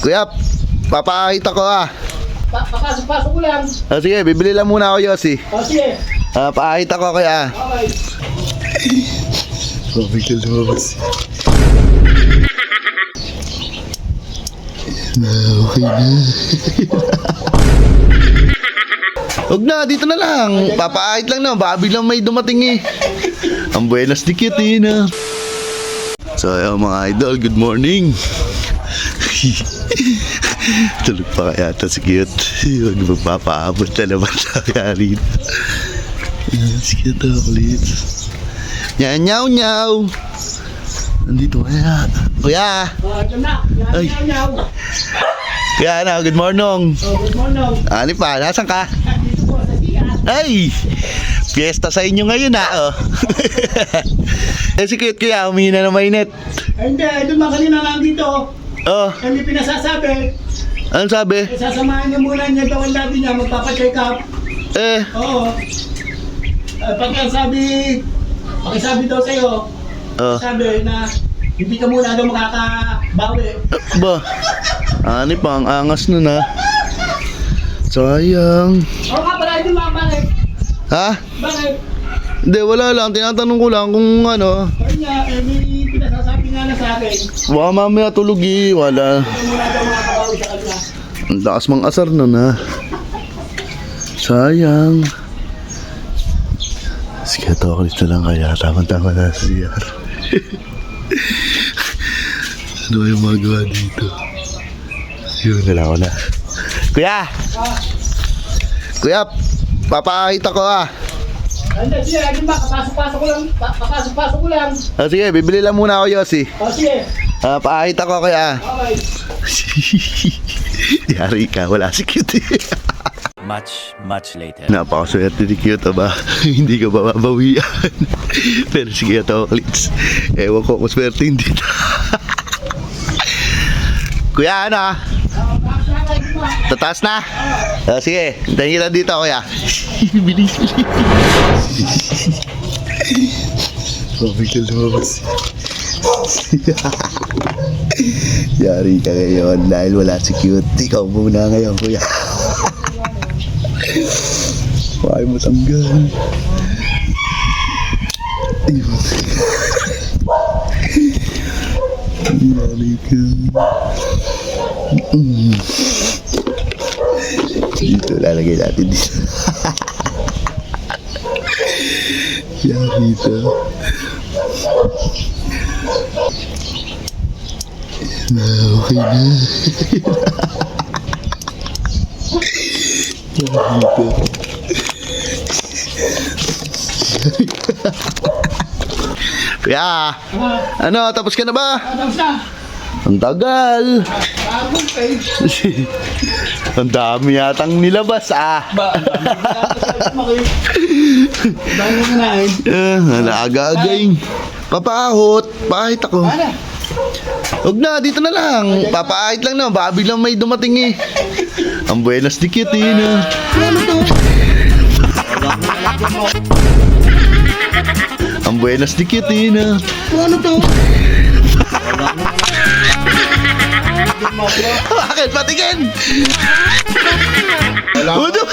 Kuya, papakita ko ah. Pa- Papasok-pasok ko lang. Ah, sige, bibili lang muna ako, Yossi. O sige. Ah, pakakita ko kuya. Okay. Babay ka lumabas. Okay na. Huwag na, dito na lang. Papaahit lang na, baka biglang may dumating eh. Ang buenas ni cute eh, na. So, ayun mga idol, good morning. Tulog pa kaya ito si cute. Huwag magpapaabot na naman tayo rito. Ayan, Si cute ako ulit. Nyaw, nyaw, nyaw. Nandito kaya. Kuya! Ay. Kuya na, good morning. O, good morning. Ani pa, nasan ka? Sa. Ay! Fiesta sa inyo ngayon ha, oh. eh si cute kuya, humingi na ng mainit. Hindi, doon mga kanina lang dito. Oh, Hindi pinasasabi. ano sabi? Eh, Sasamahan niya muna niya daw ang dati niya. Magpapacheck up. Eh, Oo. Eh, pagka sabi, pakisabi daw sa'yo, oh. sabi na hindi ka muna daw makakabawi. Ba, ani pa, ang angas nun ha. Sayang. Oo nga pala, hindi mga bakit? Ha? Bakit? Hindi, wala lang. Tinatanong ko lang kung ano. Kaya eh, na sa akin, Baka mamaya tulog eh. Wala. Ang lakas mang asar nun ha. Sayang. Sige, tokalit na lang kaya. Tama-tama na sa CR. ano yung magawa dito? Yun, wala ko na. Kuya! Kuya, papakita ko ah. Hindi, sige, hindi ba, kapasok-pasok ko lang, pa- papasok-pasok ko lang. ah sige, bibili lang muna ako, Yossi. O, sige, Ah, pakakita ko kuya. okay. Yari ka, wala si cute. Much, much later. Napakaswerte ni Cute ba? hindi ka babawian. Pero sige ito, Klitz. Ewan ko kung swerte hindi. kuya, ano ah? Tataas na? Ah, sige, hintayin kita dito, kuya. bilis, bilis. Ka lumabas. Yari ka ngayon dahil wala si Cute. Ikaw muna ngayon, kuya. Huwag mo tanggal. Ayun. Yari ka. Mm. Dito, lalagay natin dito. Yari ka. Na, okay na. Yari ka. Kuya, ano, tapos ka na ba? tapos na. Ang tagal. Ang dami yatang nilabas ah. Ba, ang dami ko Dami ko na eh. Eh, naaga-agay. Papaahot. Paahit ako. Ano? Huwag na, dito na lang. Papaahit lang na. Baka biglang may dumating eh. Ang buenas ni eh, na. Ano to? Ang buenas ni eh, na. Ano to? Bakit? Patingin! Udo!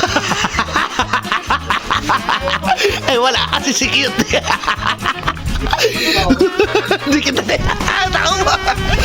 Ay, wala kasi si Cute. Hindi kita na.